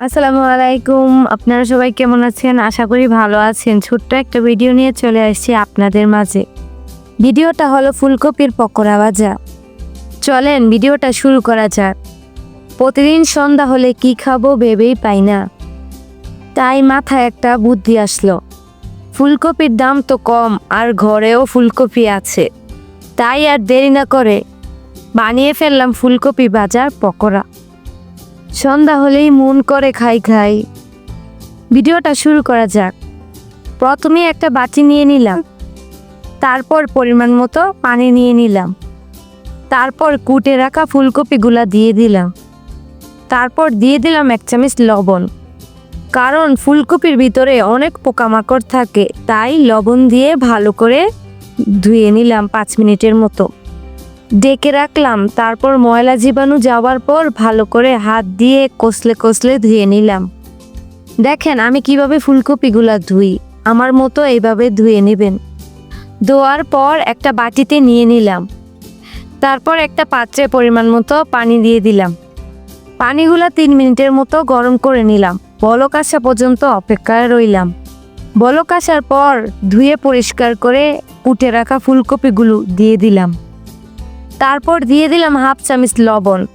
আসসালামু আলাইকুম। আপনারা সবাই কেমন আছেন? আশা করি ভালো আছেন। ছোট্ট একটা ভিডিও নিয়ে চলে আসছি আপনাদের মাঝে। ভিডিওটা হলো ফুলকপির পকোড়া ভাজা। চলেন ভিডিওটা শুরু করা যাক। প্রতিদিন সন্ধ্যা হলে কি খাব ভেবেই পাই না। তাই মাথায় একটা বুদ্ধি আসলো। ফুলকপির দাম তো কম, আর ঘরেও ফুলকপি আছে। তাই আর দেরি না করে বানিয়ে ফেললাম ফুলকপি ভাজার পকোড়া। সন্ধ্যা হলেই মন করে খাই খাই। ভিডিওটা শুরু করা যাক। প্রথমে একটা বাটি নিয়ে নিলাম। তারপর পরিমাণ মতো পানি নিয়ে নিলাম। তারপর কুটে রাখা ফুলকপিগুলা দিয়ে দিলাম। তারপর দিয়ে দিলাম এক চামচ লবণ। কারণ ফুলকপির ভিতরে অনেক পোকামাকড় থাকে, তাই লবণ দিয়ে ভালো করে ধুয়ে নিলাম পাঁচ মিনিটের মতো। ডেকে রাখলাম। তারপর ময়লা জীবাণু যাওয়ার পর ভালো করে হাত দিয়ে কষলে কষলে ধুয়ে নিলাম। দেখেন, আমি কীভাবে ফুলকপিগুলা ধুই। আমার মতো এইভাবে ধুয়ে নেবেন। ধোয়ার পর একটা বাটিতে নিয়ে নিলাম। তারপর একটা পাত্রে পরিমাণ মতো পানি দিয়ে দিলাম। পানিগুলা তিন মিনিটের মতো গরম করে নিলাম। বলক আসা পর্যন্ত অপেক্ষায় রইলাম। বলক আসার পর ধুয়ে পরিষ্কার করে কুটে রাখা ফুলকপিগুলো দিয়ে দিলাম। তারপর দিয়ে দিলাম হাফ চামচ লবণ।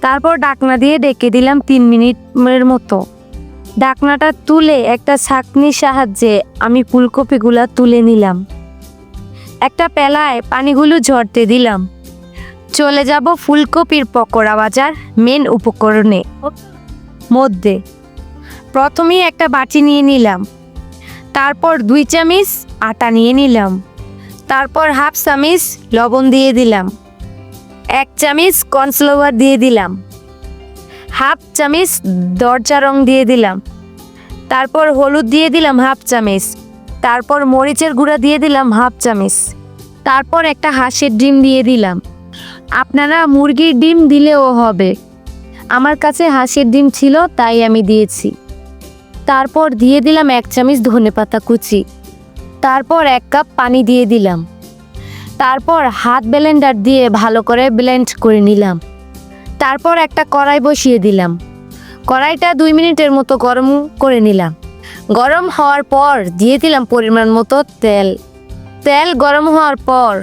তারপর ডাকনা দিয়ে ডেকে দিলাম তিন মিনিটের মতো। ডাকনাটা তুলে একটা ছাঁকনির সাহায্যে আমি ফুলকপিগুলা তুলে নিলাম। একটা পেলায় পানিগুলো ঝরতে দিলাম। চলে যাব ফুলকপির পকোড়া বাজার মেন উপকরণে। মধ্যে প্রথমেই একটা বাটি নিয়ে নিলাম। তারপর দুই চামচ আটা নিয়ে নিলাম। তারপর হাফ চামচ লবণ দিয়ে দিলাম। এক চামিচ কর্নফ্লাওয়ার দিয়ে দিলাম। হাফ চামিচ দরজা রং দিয়ে দিলাম। তারপর হলুদ দিয়ে দিলাম হাফ চামিচ। তারপর মরিচের গুঁড়া দিয়ে দিলাম হাফ চামিচ। তারপর একটা হাঁসের ডিম দিয়ে দিলাম। আপনারা মুরগির ডিম দিলেও হবে। আমার কাছে হাঁসের ডিম ছিল, তাই আমি দিয়েছি। তারপর দিয়ে দিলাম এক চামচ ধনেপাতা কুচি। তারপর এক কাপ পানি দিয়ে দিলাম। তারপর হাত ব্লেন্ডার দিয়ে ভালো করে ব্লেন্ড করে নিলাম। তারপর একটা কড়াই বসিয়ে দিলাম। কড়াইটা দুই মিনিটের মতো গরম করে নিলাম। গরম হওয়ার পর দিয়ে দিলাম পরিমাণ মতো তেল। তেল গরম হওয়ার পর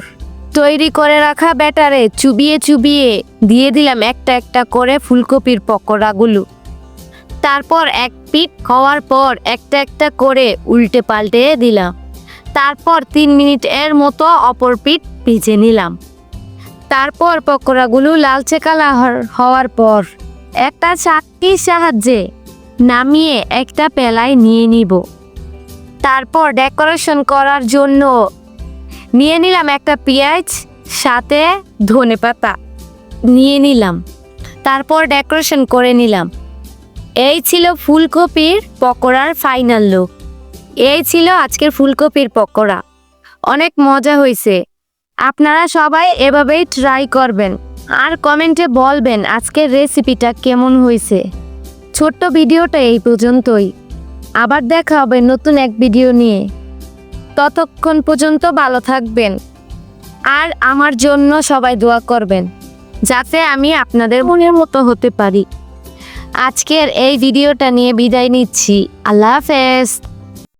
তৈরি করে রাখা ব্যাটারে চুবিয়ে চুবিয়ে দিয়ে দিলাম একটা একটা করে ফুলকপির পকোড়াগুলো। তারপর এক পিঠ হওয়ার পর একটা একটা করে উল্টে পাল্টে দিলাম। তারপর তিন মিনিট এর মতো অপর পিঠ ভেজে নিলাম। তারপর পকোড়াগুলো লালচে কালার হওয়ার পর একটা চাকতির সাহায্যে নামিয়ে একটা পেলায় নিয়ে নিব। তারপর ডেকোরেশন করার জন্য নিয়ে নিলাম একটা পেঁয়াজ, সাথে ধনে পাতা নিয়ে নিলাম। তারপর ডেকোরেশন করে নিলাম। এই ছিল ফুলকপির পকোড়ার ফাইনাল লুক। এই ছিল আজকের ফুলকপির পকোড়া। অনেক মজা হয়েছে আপনারা সবাই এভাবেই ট্রাই করবেন। আর কমেন্টে বলবেন আজকের রেসিপিটা কেমন হয়েছে ছোট্ট ভিডিওটা এই পর্যন্তই। আবার দেখা হবে নতুন এক ভিডিও নিয়ে। ততক্ষণ পর্যন্ত ভালো থাকবেন। আর আমার জন্য সবাই দোয়া করবেন, যাতে আমি আপনাদের মনের মতো হতে পারি। আজকের এই ভিডিওটা নিয়ে বিদায় নিচ্ছি। আল্লাহ হাফেজ।